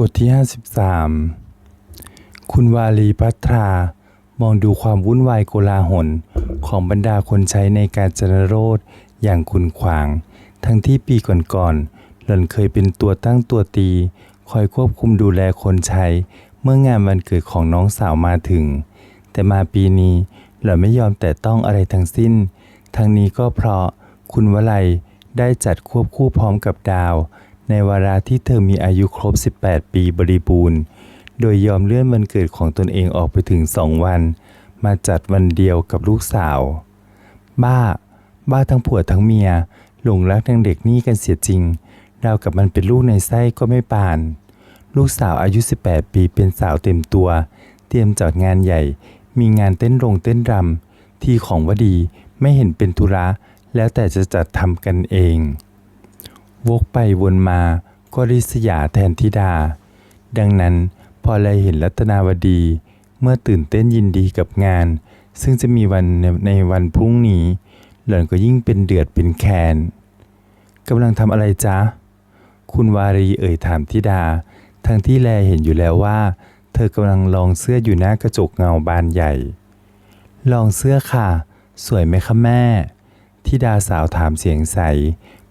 บทที่ 53 คุณวาลีพัทรามองดูความวุ่นวายโกลาหลของบรรดาคนใช้ในการจนโรธอย่างคุณขวาง ทั้งที่ปีก่อนๆหล่อนเคยเป็นตัวตั้งตัวตี คอยควบคุมดูแลคนใช้ เมื่องานวันเกิดของน้องสาวมาถึง แต่มาปีนี้หล่อนไม่ยอมแต่ต้องอะไรทั้งสิ้น ทั้งนี้ก็เพราะคุณวลัยได้จัดควบคู่พร้อมกับดาว ในวาระที่เธอมีอายุครบ 18 ปีบริบูรณ์ โดยยอมเลื่อนวันเกิดของตนเองออกไปถึงสองวัน มาจัดวันเดียวกับลูกสาว บ้า บ้าทั้งผัวทั้งเมีย หลงรักนางเด็กนี่กันเสียจริงราวกับมันเป็นลูกในไส้ก็ไม่ปาน ลูกสาวอายุ 18 ปีเป็นสาวเต็มตัว เตรียมจัดงานใหญ่ มีงานเต้นรงเต้นรำที่ของวดีไม่เห็นเป็นธุระแล้วแต่จะจัดทำกันเอง วกไปวนมาก็ริษยาแทนธิดา ดังนั้นพอไลเห็นรัตนาวดี เมื่อตื่นเต้นยินดีกับงาน ซึ่งจะมีวันในในวันพรุ่งนี้ หล่อนก็ยิ่งเป็นเดือดเป็นแคนกำลังทำอะไรจ๊ะ คุณวารีเอ่ยถามธิดา ทั้งที่แลเห็นอยู่แล้วว่า เธอกำลังลองเสื้ออยู่หน้ากระจกเงาบานใหญ่ ลองเสื้อค่ะ สวยไหมคะแม่ ธิดาสาวถามเสียงใส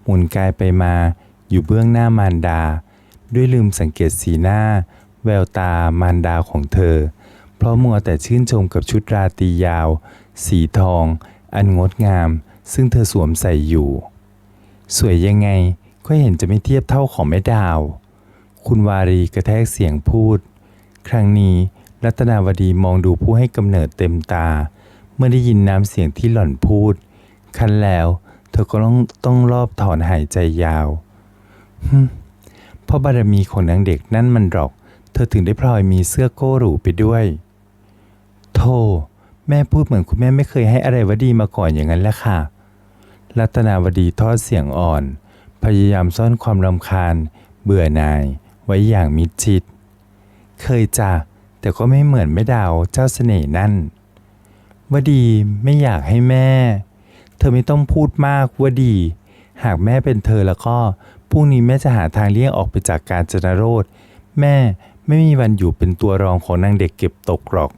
หมุนกายไปมาอยู่เบื้องหน้ามารดา ด้วยลืมสังเกตสีหน้า แววตามารดาของเธอ เพราะมัวแต่ชื่นชมกับชุดราตรียาว สีทอง อันงดงาม ซึ่งเธอสวมใส่อยู่ สวยยังไงก็เห็นจะไม่เทียบเท่าของแม่ดาว คุณวารีกระแทกเสียงพูด ครั้งนี้รัตนาวดีมองดูผู้ให้กำเนิดเต็มตา เมื่อได้ยินน้ำเสียงที่หล่อนพูด คันแล้ว เธอก็ต้องต้องรอบถอนหายใจยาวฮึมเพราะบารมีของนางเด็กนั่นมันหรอก เธอถึงได้พลอยมีเสื้อโก้หรูไปด้วย โธ่แม่พูดเหมือนคุณแม่ไม่เคยให้อะไรวดีมาก่อนอย่างนั้นแหละค่ะ รัตนาวดีทอดเสียงอ่อน พยายามซ่อนความรำคาญ เบื่อหน่าย ไว้อย่างมิดชิด เคยจ้ะแต่ก็ไม่เหมือนแม่ดาวเจ้าเสน่ห์นั่นวดีไม่อยากให้แม่ ธอไม่ต้องพูดมากว่าดี หากแม่เป็นเธอแล้วก็พรุ่งนี้แม่จะหาทางเลี่ยงออกไปจากการจนโรธแม่ไม่มีวันอยู่เป็นตัวรองของนางเด็กเก็บตกหรอก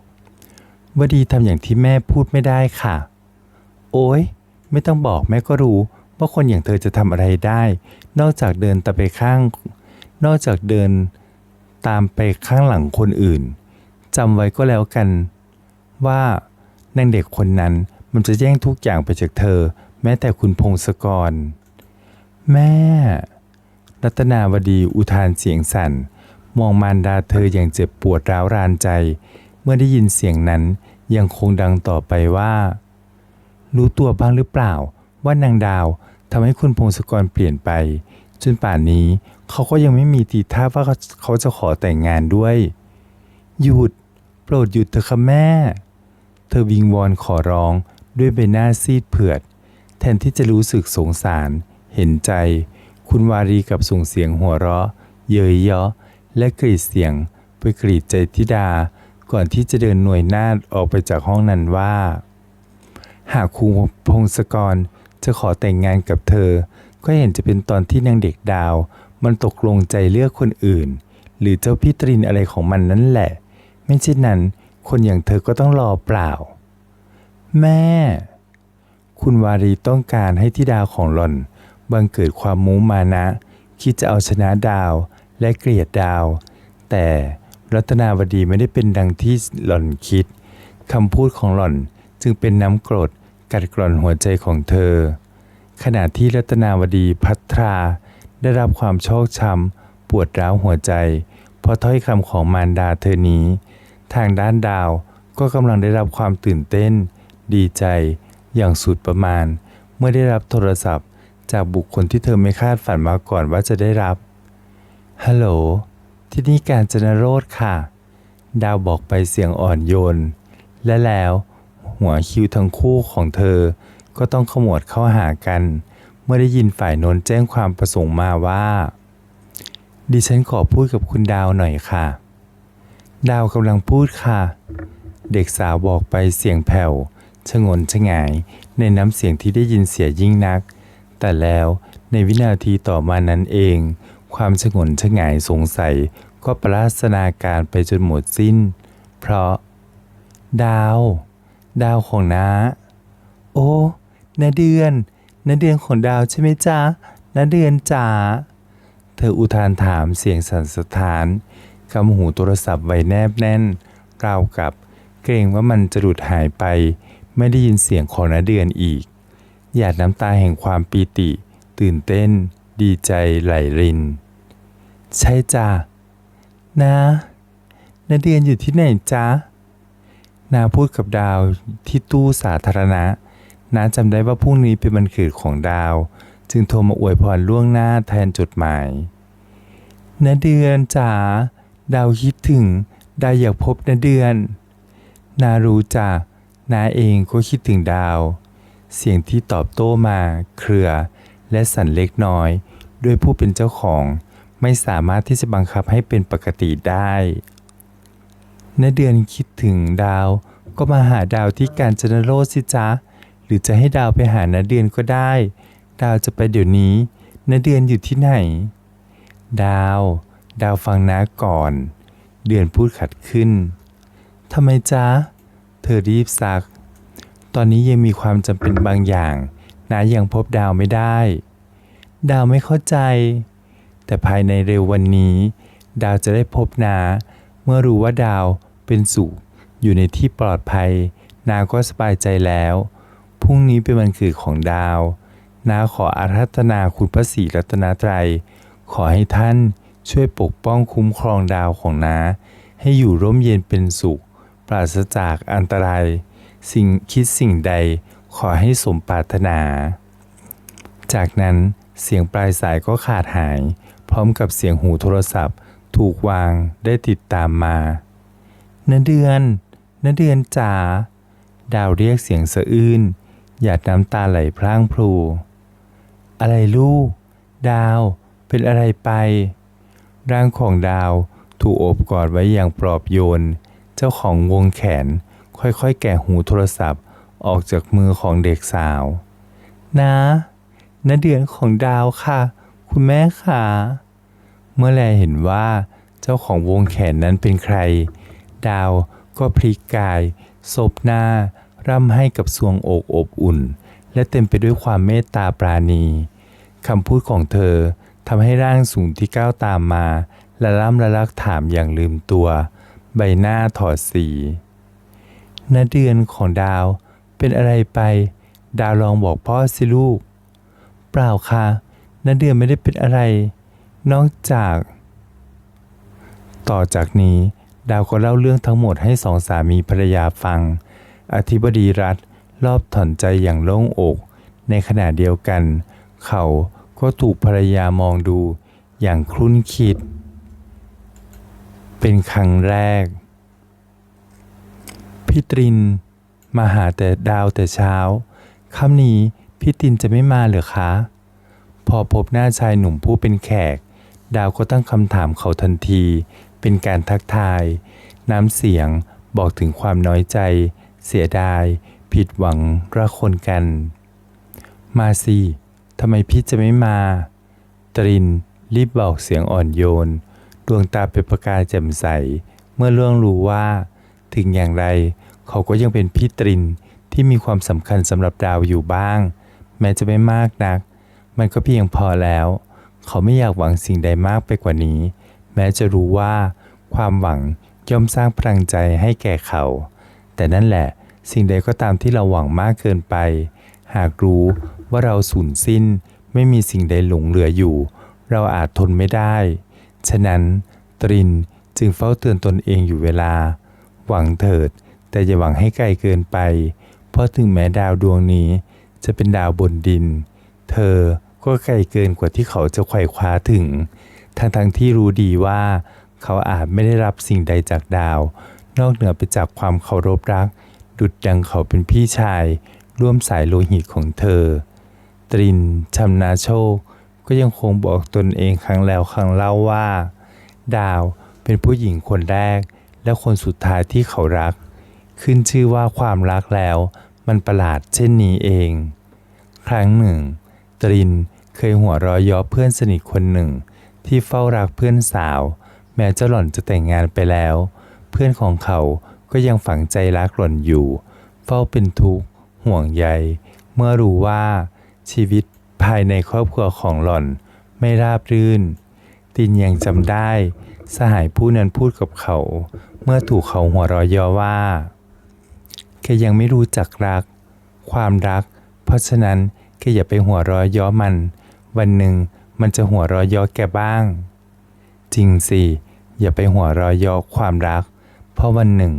วดีทำอย่างที่แม่พูดไม่ได้ค่ะ โอ้ยไม่ต้องบอกแม่ก็รู้ว่าคนอย่างเธอจะทำอะไรได้ นอกจากเดินตามไปข้าง นอกจากเดินตามไปข้างหลังคนอื่นจำไว้ก็แล้วกัน ว่านางเด็กคนนั้น มันจะแย่งทุกอย่างไปจากเธอ แม้แต่คุณพงศกร แม่ รัตนาวดีอุทานเสียงสั่น มองมารดาเธออย่างเจ็บปวดร้าวรานใจ เมื่อได้ยินเสียงนั้นยังคงดังต่อไปว่า รู้ตัวบ้างหรือเปล่า ว่านางดาวทำให้คุณพงศกรเปลี่ยนไป จนป่านนี้เขาก็ยังไม่มีทีท่าว่าเขาเขาจะขอแต่งงานด้วย หยุด โปรดหยุดเถอะค่ะแม่ เธอวิงวอนขอร้อง ด้วยใบหน้าซีดเผือด แทนที่จะรู้สึกสงสาร เห็นใจ คุณวารีกับส่งเสียงหัวเราะ เยยยาะและกรีดเสียงไปกรีดใจธิดา ก่อนที่จะเดินหน่วยหน้าออกไปจากห้องนั้นว่า หากครูพงศกรจะขอแต่งงานกับเธอ ก็เห็นจะเป็นตอนที่นางเด็กดาว มันตกลงใจเลือกคนอื่น หรือเจ้าพี่ตรินอะไรของมันนั่นแหละ ไม่เช่นนั้น คนอย่างเธอก็ต้องรอเปล่า แม่ คุณวารีต้องการให้ทิดาของหล่อน บังเกิดความมูมานะ คิดจะเอาชนะดาวและเกลียดดาว แต่รัตนาวดีไม่ได้เป็นดังที่หล่อนคิดคำพูดของหล่อนจึงเป็นน้ำกรดกัดกร่อนหัวใจของเธอ ขณะที่รัตนาวดีพัทราได้รับความโชคช้ำปวดร้าวหัวใจ เพราะถ้อยคำของมารดาเธอนี้ ทางด้านดาวก็กำลังได้รับความตื่นเต้น ดีใจอย่างสุดประมาณ เมื่อได้รับโทรศัพท์ จากบุคคลที่เธอไม่คาดฝันมาก่อนว่าจะได้รับ ฮัลโหล ที่นี่การจนโรธค่ะ ดาวบอกไปเสียงอ่อนโยน และแล้วหัวคิวทั้งคู่ของเธอ ก็ต้องขมวดเข้าหากัน เมื่อได้ยินฝ่ายโนนแจ้งความประสงค์มาว่า ดิฉันขอพูดกับคุณดาวหน่อยค่ะ ดาวกำลังพูดค่ะ เด็กสาวบอกไปเสียงแผ่ว ชงนชงาย ในน้ำเสียงที่ได้ยินเสียยิ่งนัก แต่แล้วในวินาทีต่อมานั้นเอง ความฉงนฉงายสงสัยก็ปราศนาการไปจนหมดสิ้น เพราะ ดาว ดาวของน้า โอ้นาเดือนนาเดือนของดาวใช่ไหมจ๊ะนาเดือนจ๋าเธออุทานถามเสียงสั่นสะท้านกำหูโทรศัพท์ไว้แนบแน่นราวกับเกรงว่ามันจะหลุดหายไป ไม่ได้ยินเสียงของนาเดือนอีก หยาดน้ำตาแห่งความปีติ ตื่นเต้น ดีใจไหลริน ใช่จ้ะนะนาเดือนอยู่ที่ไหนจ๊ะนาพูดกับดาวที่ตู้สาธารณะนาจำได้ว่าพรุ่งนี้เป็นวันเกิดของดาว จึงโทรมาอวยพรล่วงหน้าแทนจดหมายนาเดือนจ๋าดาวคิดถึง ดาวอยากพบนาเดือน นารู้จ้ะ น้าเองก็คิดถึงดาว เสียงที่ตอบโต้มา เครือ และสั่นเล็กน้อย ด้วยผู้เป็นเจ้าของ ไม่สามารถที่จะบังคับให้เป็นปกติได้นาเดือนคิดถึงดาว ก็มาหาดาวที่กาญจนโรดสิจ๊ะ หรือจะให้ดาวไปหานาเดือนก็ได้ ดาวจะไปเดี๋ยวนี้นาเดือนอยู่ที่ไหน ดาว ดาวฟังน้าก่อน เดือนพูดขัดขึ้นทำไมจ๊ะ เธอรีบซัก ตอนนี้ยังมีความจำเป็นบางอย่างน้ายังพบดาวไม่ได้ ดาวไม่เข้าใจ แต่ภายในเร็ววันนี้ ดาวจะได้พบนา เมื่อรู้ว่าดาวเป็นสุขอยู่ในที่ปลอดภัย นาก็สบายใจแล้วพรุ่งนี้เป็นวันเกิดของดาว นาขออารัธนาคุณพระศรีรัตนตรัย ขอให้ท่านช่วยปกป้องคุ้มครองดาวของนา ให้อยู่ร่มเย็นเป็นสุข ปราศจากอันตราย สิ่งคิดสิ่งใดขอให้สมปรารถนา จากนั้นเสียงปลายสายก็ขาดหาย พร้อมกับเสียงหูโทรศัพท์ ถูกวางได้ติดตามมานเดือนนเดือนจ๋าดาวเรียกเสียงสะอื้นหยาดน้ำตาไหลพร่างพลู อะไรลูก ดาวเป็นอะไรไป ร่างของดาวถูกโอบกอดไว้อย่างปลอบโยน เจ้าของวงแขนค่อยๆ แกะหูโทรศัพท์ออกจากมือของเด็กสาว นะนาเดือนของดาวค่ะ คุณแม่ค่ะ เมื่อแลเห็นว่าเจ้าของวงแขนนั้นเป็นใคร ดาวก็พลิกกายศบหน้า ร่ำให้กับสวงอกอบอุ่น และเต็มไปด้วยความเมตตาปราณีคำพูดของเธอทำให้ร่างสูงที่ก้าวตามมา ละล่ำละลักถามอย่างลืมตัว ใบหน้าถอดสีนาเดือนของดาวเป็นอะไรไป ดาวลองบอกพ่อสิลูก เปล่าค่ะนาเดือนไม่ได้เป็นอะไร นอกจาก ต่อจากนี้ดาวก็เล่าเรื่องทั้งหมดให้สองสามีภรรยาฟัง อธิบดีรัฐรอบถอนใจอย่างโล่งอก ในขณะเดียวกัน เขาก็ถูกภรรยามองดูอย่างครุ่นคิด เป็นครั้งแรก พี่ตริน มาหาแต่ดาวแต่เช้าค่ำนี้พี่ตินจะไม่มาเหรือคะ พอพบหน้าชายหนุ่มผู้เป็นแขก ดาวก็ตั้งคำถามเขาทันที เป็นการทักทาย น้ำเสียงบอกถึงความน้อยใจ เสียดาย ผิดหวังระคนกัน มาสิทำไมพี่จะไม่มา ตรินรีบบอกเสียงอ่อนโยน ดวงตาเป็นประกายแจ่มใส เมื่อเรื่องรู้ว่า ถึงอย่างไร เขาก็ยังเป็นพี่ตรินที่มีความสำคัญสำหรับดาวอยู่บ้าง แม้จะไม่มากนัก มันก็เพียงพอแล้ว เขาไม่อยากหวังสิ่งใดมากไปกว่านี้ แม้จะรู้ว่า ความหวังย่อมสร้างพลังใจให้แก่เขา แต่นั่นแหละ สิ่งใดก็ตามที่เราหวังมากเกินไป หากรู้ว่าเราสูญสิ้น ไม่มีสิ่งใดหลงเหลืออยู่ เราอาจทนไม่ได้ ฉะนั้นตรินจึงเฝ้าเตือนตนเองอยู่เวลา หวังเถิด แต่อย่าหวังให้ไกลเกินไป เพราะถึงแม้ดาวดวงนี้จะเป็นดาวบนดิน เธอก็ไกลเกินกว่าที่เขาจะไขว่คว้าถึง ทั้งทั้งๆที่รู้ดีว่า เขาอาจไม่ได้รับสิ่งใดจากดาว นอกเหนือไปจากความเคารพรัก ดุดดังเขาเป็นพี่ชาย ร่วมสายโลหิตของเธอ ตรินชำนาโชค ก็ยังคงบอกตนเองครั้งแล้วครั้งเล่าว่า ดาวเป็นผู้หญิงคนแรก และคนสุดท้ายที่เขารัก ขึ้นชื่อว่าความรักแล้ว มันประหลาดเช่นนี้เอง ครั้งหนึ่ง ตรินเคยหัวเร้อยย้อเพื่อนสนิทคนหนึ่ง ที่เฝ้ารักเพื่อนสาว แม้เจ้าหล่อนจะแต่งงานไปแล้ว เพื่อนของเขาก็ยังฝังใจรักหล่อนอยู่ เฝ้าเป็นทุกข์ห่วงใย เมื่อรู้ว่าชีวิต ภายในครอบครัวของหล่อนไม่ราบรื่น ตินยังจำได้ สหายผู้นั้นพูดกับเขา เมื่อถูกเขาหัวเรอยยอว่าแกยังไม่รู้จักรัก ความรัก เพราะฉะนั้นแกอย่าไปหัวเรอยย้อมัน วันหนึ่งมันจะหัวเรอยย้อแกบ้าง จริงสิ อย่าไปหัวเรอยย้อความรัก เพราะวันหนึ่ง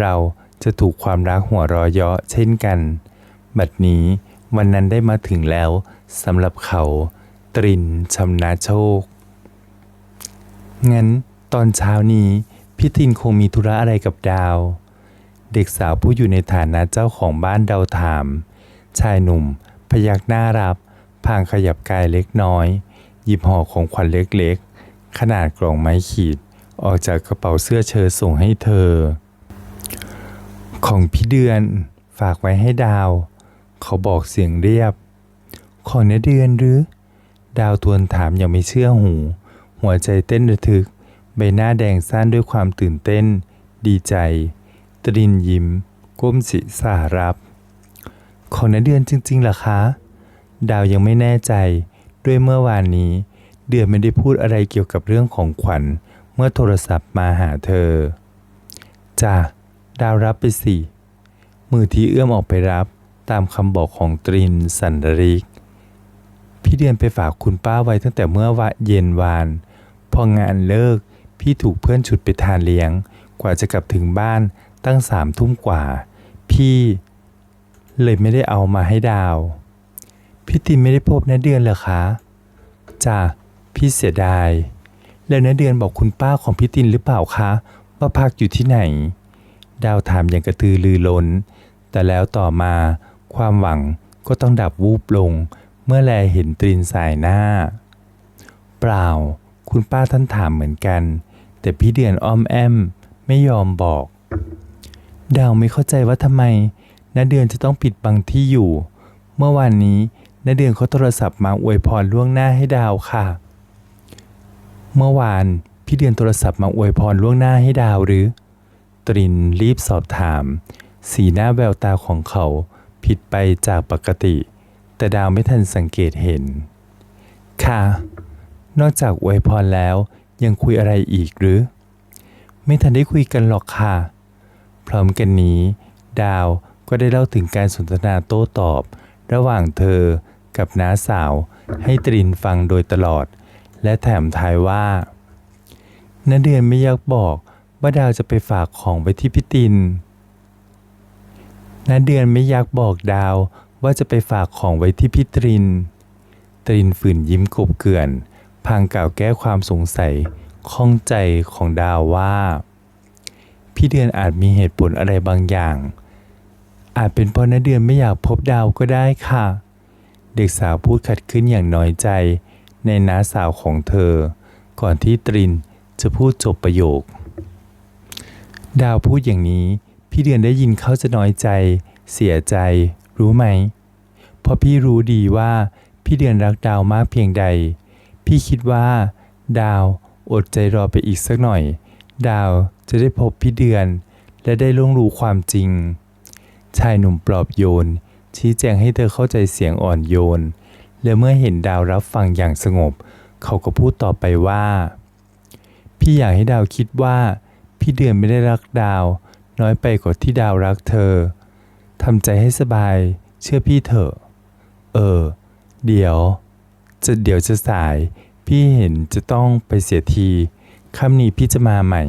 เราจะถูกความรักหัวเรอยย้อเช่นกัน บัดนี้วันนั้นได้มาถึงแล้ว สำหรับเขาตรินชำนาโชค งั้นตอนเช้านี้พี่ตินคงมีธุระอะไรกับดาว เด็กสาวผู้อยู่ในฐานะเจ้าของบ้านเดาถาม ชายหนุ่ม พยักหน้ารับพางขยับกายเล็กน้อย หยิบห่อของขวัญเล็กๆ ขนาดกล่องไม้ขีด ออกจากกระเป๋าเสื้อเชิ้ตส่งให้เธอ ของพี่เดือนฝากไว้ให้ดาว เขาบอกเสียงเรียบ ของเนเดือนหรือ ดาวทวนถามอย่างไม่เชื่อหู หัวใจเต้นระทึก ใบหน้าแดงซ่านด้วยความตื่นเต้น ดีใจ ตรินยิ้ม ก้มศีรษะรับ ของนเดือนจริงๆเหรอคะ ดาวยังไม่แน่ใจ ด้วยเมื่อวานนี้ เดือนไม่ได้พูดอะไรเกี่ยวกับเรื่องของขวัญ เมื่อโทรศัพท์มาหาเธอจ้ะดาวรับไปสิ มือที่เอื้อมออกไปรับตามคำบอกของตรินสันดริก พี่เดือนไปฝากคุณป้าไว้ตั้งแต่เมื่อวะเย็นวาน พองานเลิก พี่ถูกเพื่อนฉุดไปทานเลี้ยง กว่าจะกลับถึงบ้านตั้งสามทุ่มกว่า พี่เลยไม่ได้เอามาให้ดาว พี่ตินไม่ได้พบนเดือนเหรอคะจ้ะพี่เสียดาย แล้วนเดือนบอกคุณป้าของพี่ตินหรือเปล่าคะว่าพักอยู่ที่ไหน ดาวถามอย่างกระตือรือร้น แต่แล้วต่อมาความหวังก็ต้องดับวูบลง เมื่อแลเห็นตรินสายหน้า เปล่า คุณป้าท่านถามเหมือนกัน แต่พี่เดือนอ้อมแอมไม่ยอมบอก ดาวไม่เข้าใจว่าทำไมณเดือนจะต้องปิดบังที่อยู่ เมื่อวานนี้ณเดือนเขาโทรศัพท์มาอวยพรล่วงหน้าให้ดาวค่ะ เมื่อวานพี่เดือนโทรศัพท์มาอวยพรล่วงหน้าให้ดาวหรือ ตรินรีบสอบถาม สีหน้าแววตาของเขาผิดไปจากปกติ แต่ดาวไม่ทันสังเกตเห็น ค่ะ นอกจากอวยพรแล้วยังคุยอะไรอีกหรือ ไม่ทันได้คุยกันหรอกค่ะ พร้อมกันนี้ ดาวก็ได้เล่าถึงการสนทนาโต้ตอบ ระหว่างเธอกับน้าสาวให้ตรินฟังโดยตลอด และแถมทายว่าณเดือนไม่อยากบอกว่าดาวจะไปฝากของไว้ที่พี่ตินณเดือนไม่อยากบอกดาว ว่าจะไปฝากของไว้ที่พี่ตริน ตรินฝืนยิ้มกบเกลื่อน พางกล่าวแก้ความสงสัยข้องใจของดาวว่า พี่เดือนอาจมีเหตุผลอะไรบางอย่าง อาจเป็นเพราะนเดือนไม่อยากพบดาวก็ได้ค่ะ เด็กสาวพูดขัดขึ้นอย่างน้อยใจ ในน้าสาวของเธอ ก่อนที่ตรินจะพูดจบประโยค ดาวพูดอย่างนี้ พี่เดือนได้ยินเขาจะน้อยใจ เสียใจ รู้ไหม เพราะพี่รู้ดีว่าพี่เดือนรักดาวมากเพียงใด พี่คิดว่า ดาวอดใจรอไปอีกสักหน่อย ดาวจะได้พบพี่เดือน และได้ล่วงรู้ความจริง ชายหนุ่มปลอบโยน ชี้แจงให้เธอเข้าใจเสียงอ่อนโยน และเมื่อเห็นดาวรับฟังอย่างสงบ เขาก็พูดต่อไปว่า พี่อยากให้ดาวคิดว่า พี่เดือนไม่ได้รักดาว น้อยไปกว่าที่ดาวรักเธอทำใจให้สบาย เชื่อพี่เถอะ เออ เดี๋ยว จะเดี๋ยวจะสาย พี่เห็นจะต้องไปเสียทีค่ำนี้พี่จะมาใหม่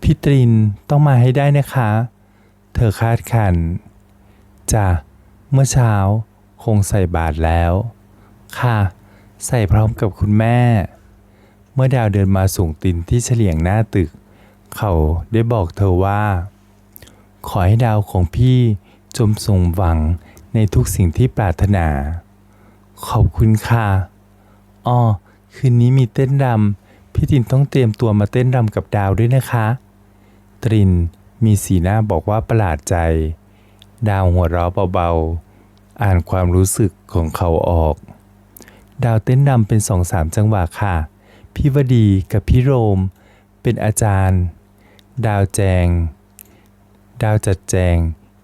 พี่ตรินต้องมาให้ได้นะคะ เธอคาดคันจ้ะเมื่อเช้าคงใส่บาตรแล้ว ค่ะ ใส่พร้อมกับคุณแม่ เมื่อดาวเดินมาส่งตินที่เฉลียงหน้าตึก เขาได้บอกเธอว่า ขอให้ดาวของพี่จมสมหวัง ในทุกสิ่งที่ปรารถนา ขอบคุณค่ะอ้อคืนนี้มีเต้นรำพี่ตินต้องเตรียมตัวมาเต้นรำกับดาวด้วยนะคะ ตรินมีสีหน้าบอกว่าประหลาดใจ ดาวหัวเราะเบาๆ อ่านความรู้สึกของเขาออก ดาวเต้นรำเป็นสองสามจังหวะค่ะ พี่วดีกับพี่โรม เป็นอาจารย์ ดาวแจง ดาวจัดแจง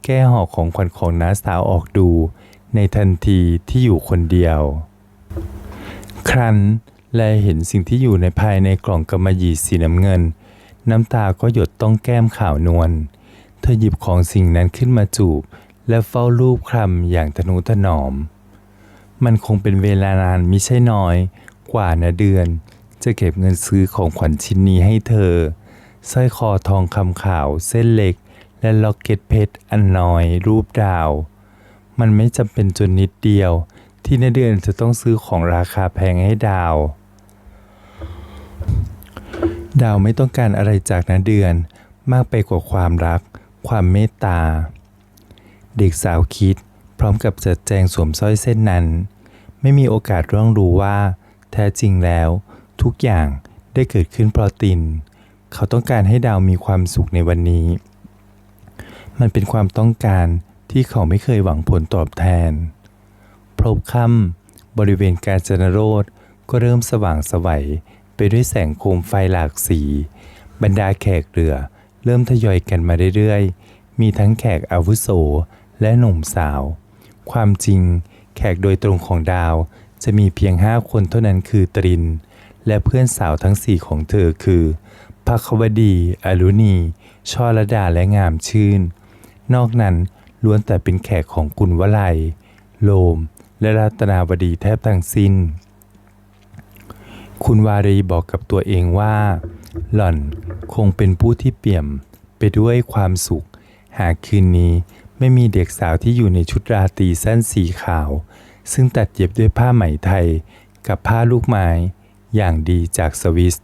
แก้ห่อของขวัญของน้าสาวออกดู ในทันทีที่อยู่คนเดียว ครั้นแลเห็นสิ่งที่อยู่ในภายในกล่องกำมะหยี่สีน้ำเงิน น้ำตาก็หยดต้องแก้มขาวนวล เธอหยิบของสิ่งนั้นขึ้นมาจูบ และเฝ้ารูปคลำอย่างทนุถนอม มันคงเป็นเวลานานมิใช่น้อย กว่านะเดือน จะเก็บเงินซื้อของขวัญชิ้นนี้ให้เธอสร้อยคอทองคำขาวเส้นเล็ก และล็อกเก็ตเพชรอันน้อยรูปดาว มันไม่จำเป็นจนนิดเดียว ที่นเดือนจะต้องซื้อของราคาแพงให้ดาว ดาวไม่ต้องการอะไรจากนาเดือนมากไปกว่าความรัก ความเมตตา เด็กสาวคิดพร้อมกับจัดแจงสวมสร้อยเส้นนั้น ไม่มีโอกาสร่วงรู้ว่า แท้จริงแล้ว ทุกอย่างได้เกิดขึ้นเพราะติน เขาต้องการให้ดาวมีความสุขในวันนี้ มันเป็นความต้องการที่เขาไม่เคยหวังผลตอบแทน พรบค่ำบริเวณกาญจนโรธก็เริ่มสว่างสวัยไปด้วยแสงโคมไฟหลากสี บรรดาแขกเรือ เริ่มทยอยกันมาเรื่อยๆ มีทั้งแขกอาวุโสและหนุ่มสาว ความจริงแขกโดยตรงของดาวจะมีเพียงห้าคนเท่านั้นคือตริน และเพื่อนสาวทั้งสี่ของเธอคือพักวดี อรุณี ช่อระดาและงามชื่น นอกนั้นล้วนแต่เป็นแขกของกุลวลัย โลม และรัตนาวดีแทบทั้งสิ้น คุณวารีบอกกับตัวเองว่า หล่อนคงเป็นผู้ที่เปี่ยมไปด้วยความสุข หากคืนนี้ไม่มีเด็กสาวที่อยู่ในชุดราตรีสั้นสีขาว ซึ่งตัดเย็บด้วยผ้าไหมไทยกับผ้าลูกไม้อย่างดีจากสวิส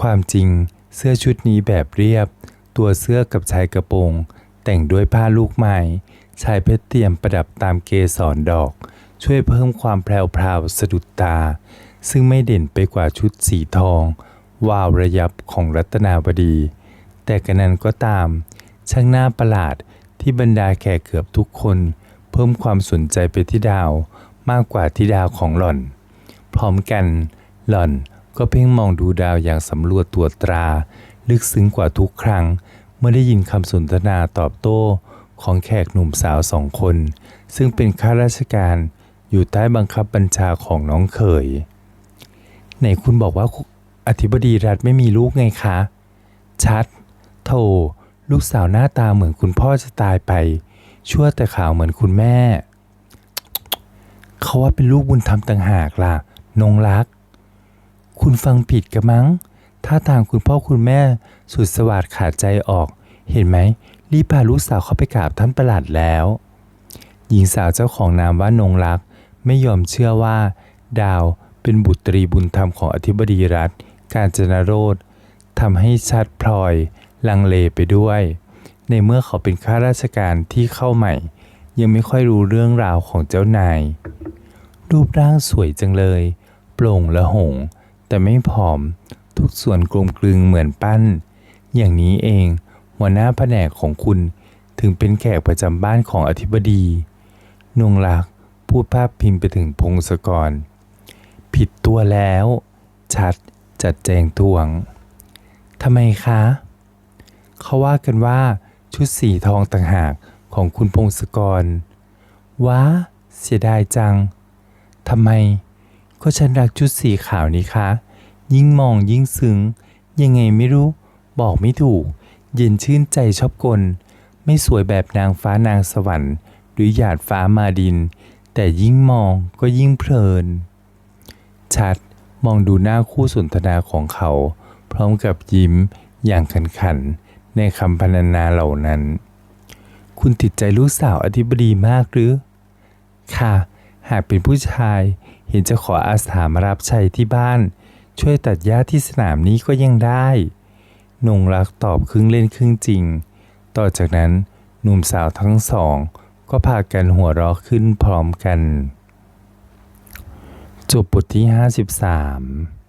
ความจริงเสื้อชุดนี้แบบเรียบ ตัวเสื้อกับชายกระโปรง แต่งด้วยผ้าลูกไม้ชายเพชรเตรียมประดับตามเกสรดอก ช่วยเพิ่มความแพรวๆสะดุดตา ซึ่งไม่เด่นไปกว่าชุดสีทอง วาวระยับของรัตนาวดี แต่กระนั้นก็ตาม ช่างหน่าประหลาดที่บรรดาแขกเกือบทุกคน เพิ่มความสนใจไปที่ดาวมากกว่าที่ดาวของหล่อน พร้อมกันหล่อนก็เพ่งมองดูดาวอย่างสำรวจตัวตรา ลึกซึ้งกว่าทุกครั้ง เมื่อได้ยินคำสนทนาตอบโต้ของแขกหนุ่มสาวสองคน ซึ่งเป็นข้าราชการอยู่ใต้บังคับบัญชาของน้องเขยไหนคุณบอกว่าอธิบดีรัฐไม่มีลูกไงคะ ชัดโธลูกสาวหน้าตาเหมือนคุณพ่อจะตายไป ชั่วแต่ขาวเหมือนคุณแม่ เขาว่าเป็นลูกบุญธรรมต่างหากล่ะ นงรัก คุณฟังผิดกันมั้งถ้าทางคุณพ่อคุณแม่ สุดสวัสดขาดใจออก เห็นไหม รีบพาลูกสาวเข้าไปกราบท่านประหลัดแล้ว หญิงสาวเจ้าของนามว่านงรัก ไม่ยอมเชื่อว่า ดาวเป็นบุตรีบุญธรรมของอธิบดีรัฐ การจนโรธทำให้ชัดพลอย ลังเลไปด้วย ในเมื่อเขาเป็นข้าราชการที่เข้าใหม่ ยังไม่ค่อยรู้เรื่องราวของเจ้านาย รูปร่างสวยจังเลย โปร่งและหง แต่ไม่ผอม ทุกส่วนกลมกลึงเหมือนปั้น อย่างนี้เอง หัวหน้าแผนกของคุณถึงเป็นแขกประจำบ้านของอธิบดี นงรักพูดภาพพิมพ์ไปถึงพงศกร ผิดตัวแล้ว ชัดจัดแจงทวงทำไมคะ เขาว่ากันว่าชุดสีทองต่างหากของคุณพงศกร ว้า เสียดายจัง ทำไม ก็ฉันรักชุดสีขาวนี่คะ ยิ่งมองยิ่งซึ้งยังไงไม่รู้ บอกไม่ถูก เย็นชื่นใจชอบกล ไม่สวยแบบนางฟ้านางสวรรค์ หรือหยาดฟ้ามาดิน แต่ยิ่งมองก็ยิ่งเพลิน ชัดมองดูหน้าคู่สนทนาของเขา พร้อมกับยิ้มอย่างขันขันในคำพรรณนาเหล่านั้น คุณติดใจลูกสาวอธิบดีมากหรือ ค่ะ หากเป็นผู้ชายเห็นจะขออาสามารับใช้ที่บ้าน ช่วยตัดหญ้าที่สนามนี้ก็ยังได้ นงรักตอบครึ่งเล่นครึ่งจริง ต่อจากนั้นหนุ่มสาวทั้งสอง ก็พากันหัวเราะขึ้นพร้อมกัน จบบทที่ 53